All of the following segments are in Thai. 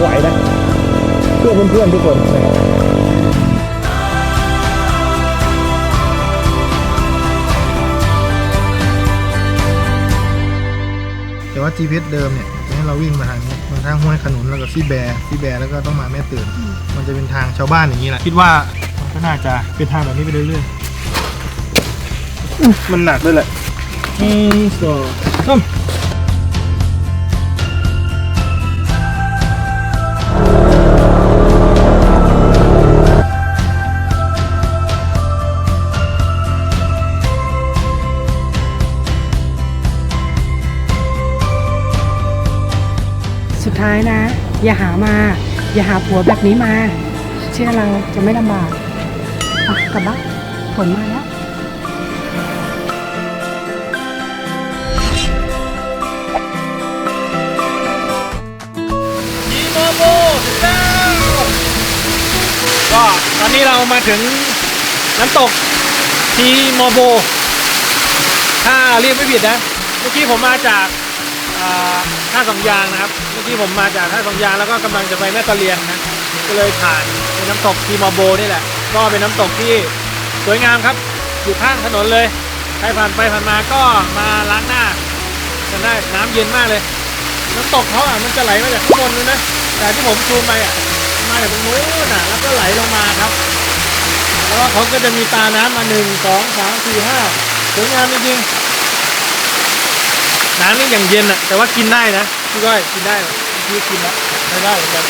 ไหวนะเพื่อเพื่อนๆทุกคนนะครับแต่ว่า GPS เดิมเนี่ยจะให้เราวิ่งมาทางนี้มาทางห้วยขนุนแล้วก็ซี่แบร์ซี่แบร์แล้วก็ต้องมาแม่ตื่น มันจะเป็นทางชาวบ้านอย่างนี้แหละคิดว่ามันก็น่าจะเป็นทางแบบนี้ไปเรื่อยๆอุ๊ยมันหนักด้วยแหละหนึ่งสองสาม สุดท้ายนะ อย่าหามา อย่าหาผัวแบบนี้มา เชื่อเราจะไม่ลำบากอะกลับบ้านฝนมาแล้วทีโมโบถึงแล้วก็ตอนนี้เรามาถึงน้ำตกทีโมโบ ถ้าเรียกไม่ผิดนะ เมื่อกี้ผมมาจาก ท่าสองยางนะครับ เมื่อกี้ผมมาจากท่าสองยางแล้วก็กำลังจะไปแม่ตะเลียงนะ ก็เลยผ่านเป็นน้ำตกทีโมโบนี่แหละ ก็เป็นน้ำตกที่สวยงามครับ อยู่ข้างถนนเลย ใครผ่านไปผ่านมาก็มาล้างหน้ากันได้น้ำเย็นมากเลย น้ำตกเขาอะมันจะไหลมาจากข้างบนนู้นะ แต่ที่ผมซูมไปอะ มาจากตรงนู้นน่ะ แล้วก็ไหลลงมาครับ แล้วก็เขาก็จะมีตาน้ำมาหนึ่งสองสามสี่ห้าสวยงามจริงๆ น้ำนี่อย่างเย็นอะแต่ว่ากินได้นะพี่ก้อยกินได้พี่กินแล้วไม่ได้เหมือนกัน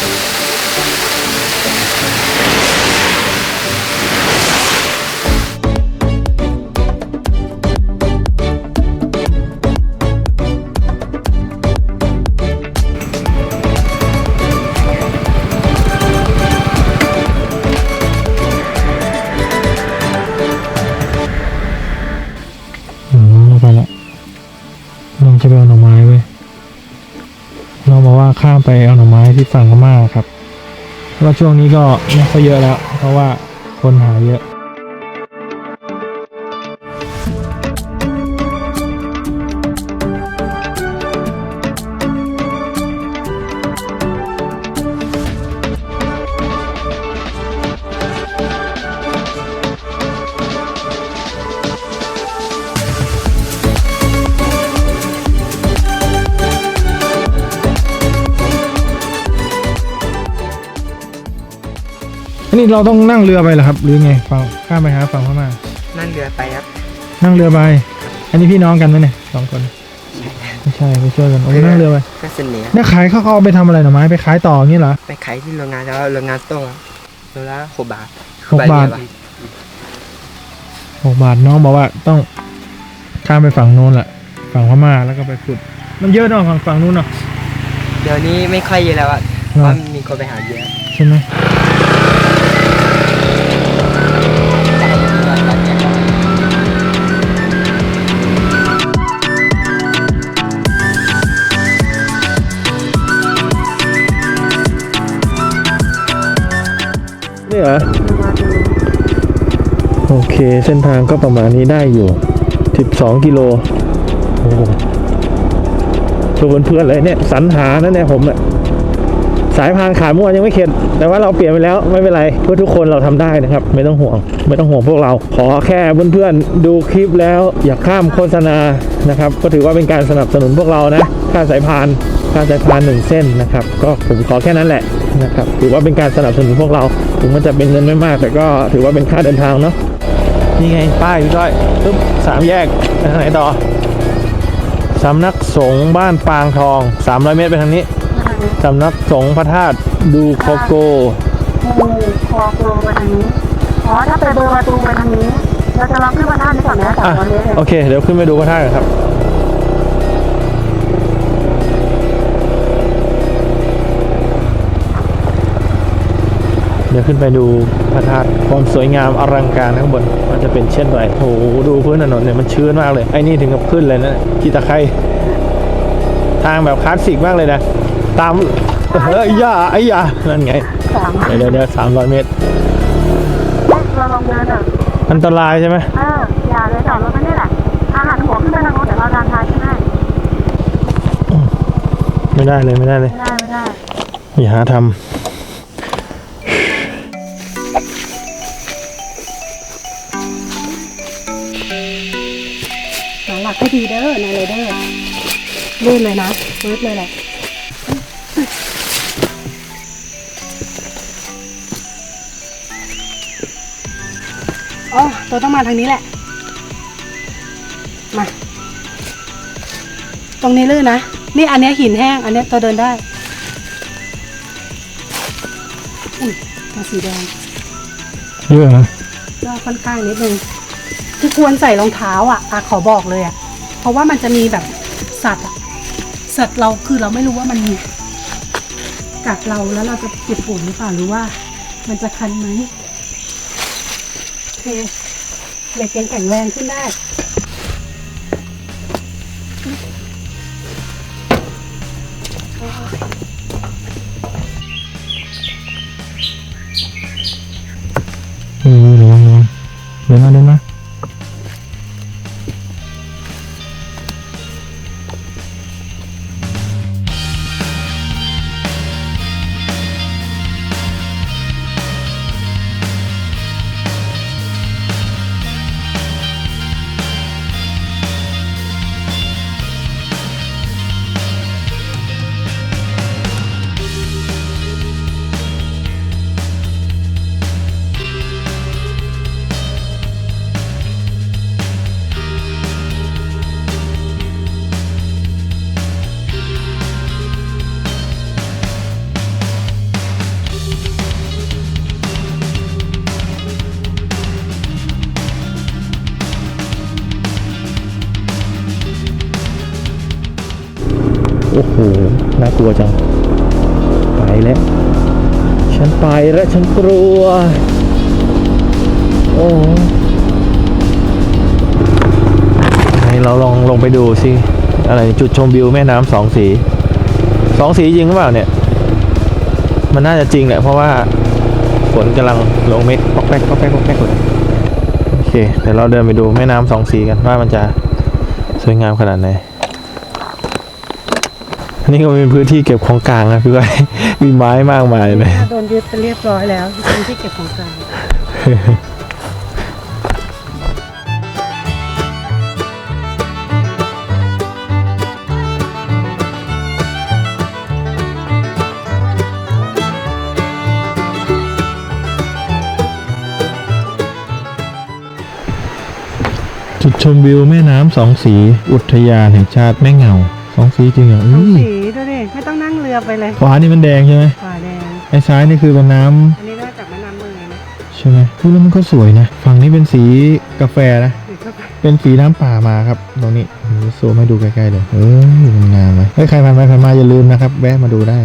อื ฝั่งพม่าครับเพราะว่าช่วงนี้ก็ไม่ค่อยเยอะแล้ว เพราะว่าคนหาเยอะ อันนี้เราต้องนั่งเรือไปเหรอครับ หรือไงฝั่งข้ามไปหาฝั่งพม่านั่งเรือไปครับ นั่งเรือไป อันนี้พี่น้องกันไหมเนี่ยสองคนไม่ใช่ไปช่วยกันโอ้นั่งเรือไปก็เสน่ห์เนี่ยขายเขาเขาเอาไปทำอะไรหน่อไม้ไปขายต่ออย่างนี้เหรอไปขายที่โรงงานแล้วโรงงานต้องโลละหกบาทหกบาทใเดียวอะหกบาทน้องบอกว่าต้องข้ามไปฝั่งโน้นแหละฝั่งพม่าแล้วก็ไปขุด มันเยอะเนาะฝั่งฝั่งนู้นเนาะเดี๋ยวนี้ไม่ค่อยเยอะแล้วอะเพเนอะราะมีคนไปหาเยอะใช่ไหม เส้นทางก็ประมาณนี้ได้อยู่ 12 กิโลโอ้โหชวนเพื่อนๆเลยเนี่ยสรรหานะเนี่ยผมอะสายพานขาดมื่วนยังไม่เข็ดแต่ว่าเราเปลี่ยนไปแล้วไม่เป็นไรเพื่อทุกคนเราทำได้นะครับ ไม่ต้องห่วง ไม่ต้องห่วงพวกเรา ขอแค่เพื่อนๆดูคลิปแล้ว อย่าข้ามโฆษณานะครับ ก็ถือว่าเป็นการสนับสนุนพวกเรานะค่าสายพานค่าสายพานหนึ่งเส้นนะครับ ก็ผมขอแค่นั้นแหละนะครับถือว่าเป็นการสนับสนุนพวกเรา ถึงมันจะเป็นเงินไม่มาก แต่ก็ถือว่าเป็นค่าเดินทางเนาะ นี่ไง ป้ายพี่ก้อยปึ๊บสามแยกไปทางไหนต่อสำนักสงฆ์บ้านปางทอง 300 เมตรไปทางนี้สำนักสงฆ์พระธาตุดูโคโกปูคอโกไปทางนี้อ๋อถ้าไปเบอร์ประตูไปทางนี้เราจะลองขึ้นมาด้านนี้ก่อนนะสามอะร้อยเมตรเลยโอเค เดี๋ยวขึ้นไปดูพระธาตุกันครับนเดี๋ยวขึ้นไปดูพระธาตุความสวยงามอลังการข้างบนว่า จะเป็นเช่นไรโอ้โหดูพื้นถนนเนี่ยมันชื้นมากเลยไอ้นี่ถึงกับขึ้นเลยนะกีตะไคร่ทางแบบคลาสสิกมากเลยนะ ตามเฮ้ยย่าไอ้ย่านั่นไงสามเดี๋ยวเดี๋ยวเดี๋ยวสามร้อยเมตรเราลงเดินอะอันตรายใช่ไหมเอออย่าเลยจอดรถไปนี่แหละอาหารหัวขึ้นไปทางโน้นเดี๋ยวเราดันทางขึ้นให้ไม่ได้เลยไม่ได้เลยไม่ได้ไม่ได้อย่าหาทหาหลักให้ดีเด้อนายไรเดอร์ลื่นเลยนะฟืดเลยแหละอ๋อตัวต้องมาทางนี้แหละ มา ตรงนี้ลื่นนะ นี่อันเนี้ยหินแห้ง อันเนี้ยตัวเดินได้อุ้ยตัวสีแดงำเยอะนะก็ค่อนข้างนิดนึงคือควรใส่รองเท้าอะอะขอบอกเลยอะ เพราะว่ามันจะมีแบบสัตว์สัตว์เราคือเราไม่รู้ว่ามันกัดเราแล้วเราจะเจ็บปวดหรือเปล่าหรือว่า มันจะคันไหมโอเคเด็กยังแข็งแรงขึ้นได้ อ้โห น่ากลัวจัง ไปแล้ว ฉันไปแล้วฉันกลัว โอ้ไหนเราลองลงไปดูสิ อะไรจุดชมวิวแม่น้ำสองสี สองสีจริงหรือเปล่าเนี่ย มันน่าจะจริงแหละเพราะว่าฝนกำลังลงเม็ดปอกแป๊กปอกแป๊กปอกแป๊กเลยโอเค เดี๋ยวเราเดินไปดูแม่น้ำสองสีกันว่ามันจะสวยงามขนาดไหน อันนี้ก็เป็นพื้นที่เก็บของกลางนะพี่ก้อยมีไม้มากมายเลย โดนยึดไปเรียบร้อยแล้วที่ที่เก็บของกลางจุดชมวิวแม่น้ำสองสี อุทยานแห่งชาติแม่เงา สองสีจริงเหรอสองอุ้ยสีดูดิไม่ต้องนั่งเรือไปเลยขวานี่มันแดงใช่ไหมขวาแดงไอ้ซ้ายนี่คือเป็นน้ำอันนี้น่าจากแม่น้ำเมยนะใช่ไหมพูดแล้วมันก็สวยนะฝั่งนี้เป็นสีกาแฟนะหรือเข้าไปเป็นสีน้ำป่ามาครับตรงนี้ผมซูมให้ดูใกล้ๆเลยเออมันงามไหมเฮ้ยใครผ่านไปผ่านมาอย่าลืมนะครับ แวะมาดูได้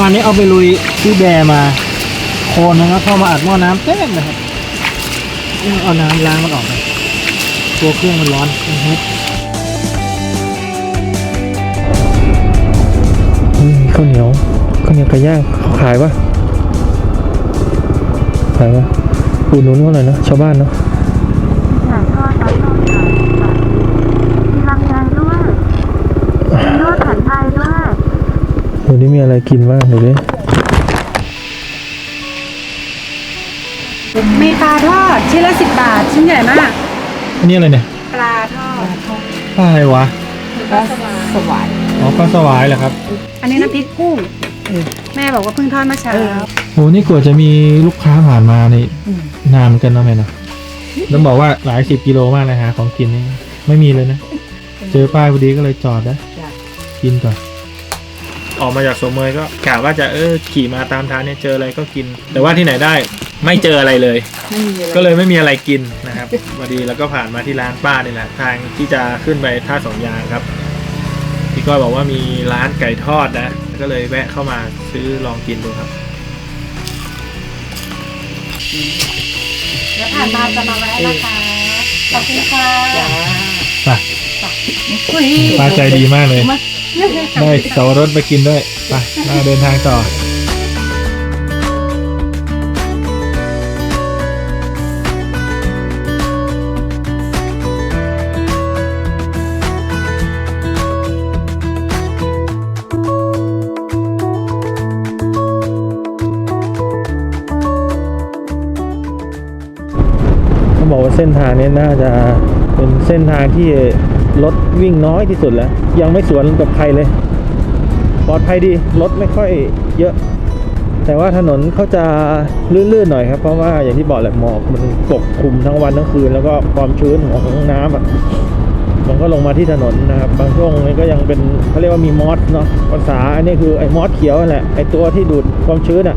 วันนี้เอาไปลุยที่แบมาโคนนะครับเข้ามาอัดหม้อน้ำเต็มเลยครับเอาน้ำล้างมันออกไปตัวเครื่องมันร้อนอือฮึข้าวเหนียวข้าวเหนียวไก่ย่างเขาขายปะขายปะอุดหนุนเขาหน่อยนะชาวบ้านเนาะ ถ่ายทอดถ่ายทอดถ่ายมีลำไยด้วยมีนวดแผนไทยด้วย เดี๋ยวนี้ มีอะไรกินบ้างเดี๋ยวนี้มีปลาทอดชิ้นละสิบบาท ชิ้นใหญ่มากอันนี้อะไรเนี่ย ปลาทอดปลาอะไรวะปปลาสวายอ๋อปลาสวายเหรอครับ อันนี้น้ำพริกกุ้งแม่บอกว่าเพิ่งทอดเมื่อเช้าโหนี่กว่าจะมีลูกค้าผ่านมานี่นานเหมือนกันนะแม่เนาะต้องบอกว่าหลายสิบกิโลมากนะฮะของกินนี่ไม่มีเลยนะ เจอป้ายพอดีก็เลยจอดนะกินก่อน ออกมาจากสวนเมยก็กะว่าจะเออขี่มาตามทางเนี่ยเจออะไรก็กิน แต่ว่าที่ไหนได้ไม่เจออะไรเลย ไม่มีอะไรก็เลยไม่มีอะไรกินนะครับพอดีแล้วก็ผ่านมาที่ร้านป้านี่แหละทางที่จะขึ้นไปท่าสองยางครับพี่ก้อยบอกว่ามีร้านไก่ทอดนะ ก็เลยแวะเข้ามาซื้อลองกินดูครับแล้วผ่านมาจะมาแวะนะคะขอบคุณค่ะไปป้าใจดีมากเลย ได้เสาวรสไปกินด้วยไปมาเดินทางต่อเขาบอกว่าเส้นทางนี้น่าจะเป็นเส้นทางที่ รถวิ่งน้อยที่สุดแล้ว ยังไม่สวนกับใครเลย ปลอดภัยดี รถไม่ค่อยเยอะ แต่ว่าถนนเขาจะลื่นๆหน่อยครับ เพราะว่าอย่างที่บอกแหละหมอกมันปกคลุมทั้งวันทั้งคืน แล้วก็ความชื้นของน้ำอะมันก็ลงมาที่ถนนนะครับ บางช่วงนี้ก็ยังเป็นเขาเรียกว่ามีมอสเนาะภาษาอันนี้คือไอ้มอสเขียวนั่นแหละไอ้ตัวที่ดูดความชื้นอะ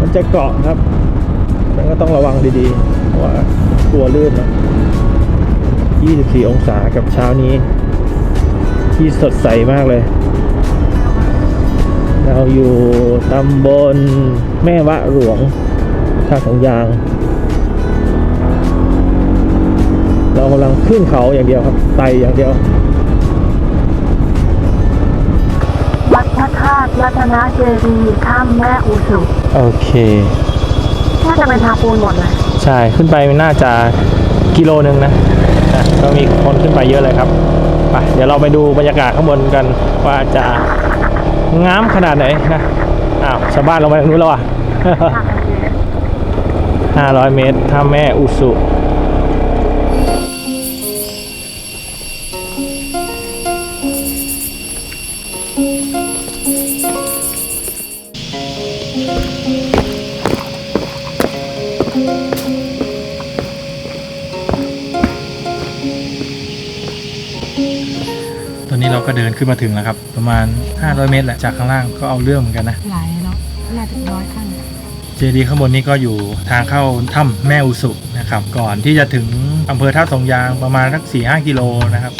มันจะเกาะครับมันก็ต้องระวังดีๆเพราะว่ากลัวลื่นนะ 24 องศากับเช้านี้ ที่สดใสมากเลย เราอยู่ตำบลแม่วะหลวงท่าสองยาง เรากำลังขึ้นเขาอย่างเดียวครับไต่อย่างเดียววัดพระธาตุรัตนเจดีย์ถ้ำแม่อุสุโอเคน่าจะเป็นทางปูนหมดเลย ใช่ ขึ้นไปน่าจะกิโลหนึ่งนะ นะก็มีคนขึ้นไปเยอะเลยครับไปเดี๋ยวเราไปดูบรรยากาศข้างบนกันว่าจะง้ามขนาดไหนนะอ้าวชาวบ้านลงไปทางนู้นแล้วอะ500 เมตรถ้าแม่อุสุ ก็เดินขึ้นมาถึงแล้วครับ ประมาณ 500 เมตรแหละจากข้างล่างก็เอาเรื่องเหมือนกันนะ หลายเนาะน่าจะร้อยขั้นเจดีย์ข้างบนนี้ก็อยู่ทางเข้าถ้ำแม่อุสุนะครับ ก่อนที่จะถึงอำเภอท่าสองยางประมาณสักสี่ห้ากิโลนะครับ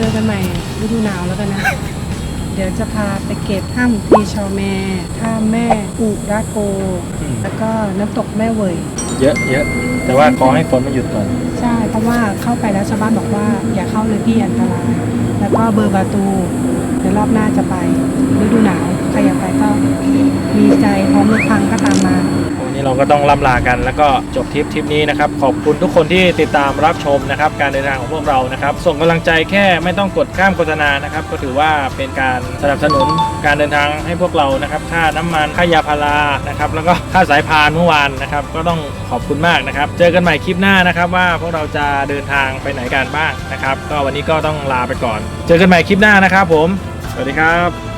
จอกันใหม่ฤดูหนาวแล้วกันนะ เดี๋ยวจะพาไปเก็บถ้ำพีชอแม่ถ้ำแม่อุราโก อืม แล้วก็น้ำตกแม่เวยเยอะเยอะแต่ว่าขอให้ฝนมันหยุดก่อน ใช่ เพราะว่าเข้าไปแล้วชาวบ้านบอกว่า อย่าเข้าเลยพี่อันตราย แล้วก็เบอร์ประตู เดี๋ยวรอบหน้าจะไปฤดูหนาว ใครอยากไปก็มีใจพร้อมรถพังก็ตามมาวั นนี้เราก็ต้องล่ำลากันแล้วก็จบทริปทริปนี้นะครับ ขอบคุณทุกคนที่ติดตามรับชมนะครับ การเดินทางของพวกเรานะครับ ส่งกำลังใจแค่ไม่ต้องกดข้ามโฆษณานะครับ ก็ถือว่าเป็นการสนับสนุนการเดินทางให้พวกเรานะครับค่าน้ำมันค่ายาพารานะครับ แล้วก็ค่าสายพานเมื่อวานนะครับ ก็ต้องขอบคุณมากนะครับ เจอกันใหม่คลิปหน้านะครับ ว่าพวกเราจะเดินทางไปไหนกันบ้างนะครับ ก็วันนี้ก็ต้องลาไปก่อน เจอกันใหม่คลิปหน้านะครับ ผม สวัสดีครับ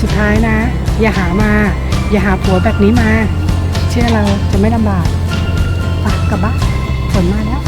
สุดท้ายนะ อย่าหามา อย่าหาผัวแบบนี้มา เชื่อเราจะไม่ลำบากไปกลับบ้านฝนมาแล้ว